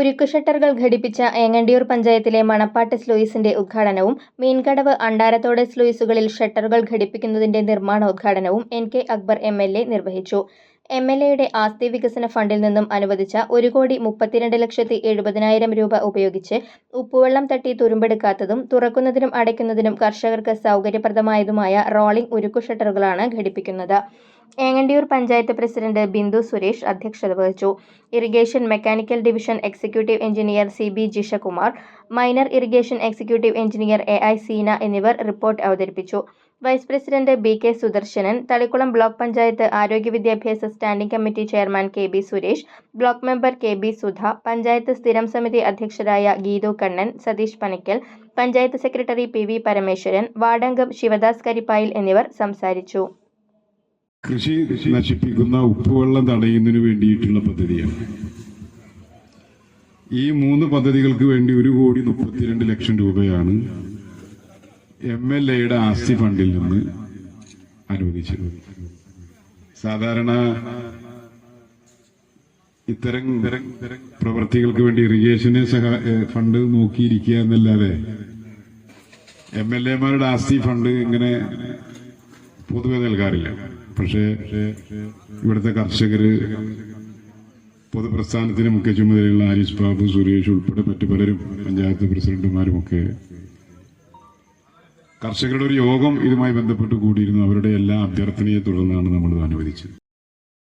ഉരുക്കു ഷട്ടറുകൾ ഘടിപ്പിച്ച ഏങ്ങണ്ടിയൂർ പഞ്ചായത്തിലെ മണപ്പാട്ട് സ്ലൂയിസിന്റെ ഉദ്ഘാടനവും മീൻകടവ് അണ്ടാരത്തോട് സ്ലൂയിസുകളിൽ ഷട്ടറുകൾ ഘടിപ്പിക്കുന്നതിന്റെ നിർമ്മാണോദ്ഘാടനവും N K Akbar M L A നിർവഹിച്ചു. എം എൽ എയുടെ ആസ്തി വികസന ഫണ്ടിൽ നിന്നും അനുവദിച്ച ഒരു കോടി മുപ്പത്തിരണ്ട് ലക്ഷത്തി എഴുപതിനായിരം രൂപ ഉപയോഗിച്ച് ഉപ്പുവെള്ളം തട്ടി തുരുമ്പെടുക്കാത്തതും തുറക്കുന്നതിനും അടയ്ക്കുന്നതിനും കർഷകർക്ക് സൗകര്യപ്രദമായതുമായ റോളിംഗ് ഉരുക്കു ഷട്ടറുകളാണ് ഘടിപ്പിക്കുന്നത്. ഏങ്ങണ്ടിയൂർ പഞ്ചായത്ത് പ്രസിഡന്റ് ബിന്ദു സുരേഷ് അധ്യക്ഷത വഹിച്ചു. Irrigation mechanical division executive engineer C B Jishakumar minor irrigation executive engineer A I Seena എന്നിവർ റിപ്പോർട്ട് അവതരിപ്പിച്ചു. Vice president B K Sudarsanan Thalikulam block panchayat ആരോഗ്യ വിദ്യാഭ്യാസ standing committee chairman K B Suresh block member K B Sudha panchayat സ്ഥിരം സമിതി അധ്യക്ഷരായ Geethu Kannan Satheesh Panikkal panchayat secretary P V Parameswaran വാർഡംഗം Sivadas Karippayil എന്നിവർ സംസാരിച്ചു. കൃഷി നശിപ്പിക്കുന്ന ഉപ്പുവെള്ളം തടയുന്നതിന് വേണ്ടിയിട്ടുള്ള പദ്ധതിയാണ്. ഈ മൂന്ന് പദ്ധതികൾക്ക് വേണ്ടി ഒരു കോടി മുപ്പത്തിരണ്ട് ലക്ഷം രൂപയാണ് എം എൽ എയുടെ ആസ്തി ഫണ്ടിൽ നിന്ന് അനുവദിച്ചത്. സാധാരണ ഇത്തരം പ്രവൃത്തികൾക്ക് വേണ്ടി ഇറിഗേഷന് സഹ ഫണ്ട് നോക്കിയിരിക്കുക എന്നല്ലാതെ എം എൽ എമാരുടെ ആസ്തി ഫണ്ട് ഇങ്ങനെ പൊതുവെ നൽകാറില്ല. പക്ഷേ ഇവിടുത്തെ കർഷകർ പൊതുപ്രസ്ഥാനത്തിന് മുഖ്യ ചുമതലയുള്ള ആരിസ് ബാബു സുരേഷ് ഉൾപ്പെടെ മറ്റു പലരും പഞ്ചായത്ത് പ്രസിഡന്റുമാരും ഒക്കെ കർഷകരുടെ ഒരു യോഗം ഇതുമായി ബന്ധപ്പെട്ട് കൂടിയിരുന്നു. അവരുടെ എല്ലാ അഭ്യർത്ഥനയെ തുടർന്നാണ് നമ്മൾ അനുവദിച്ചത്.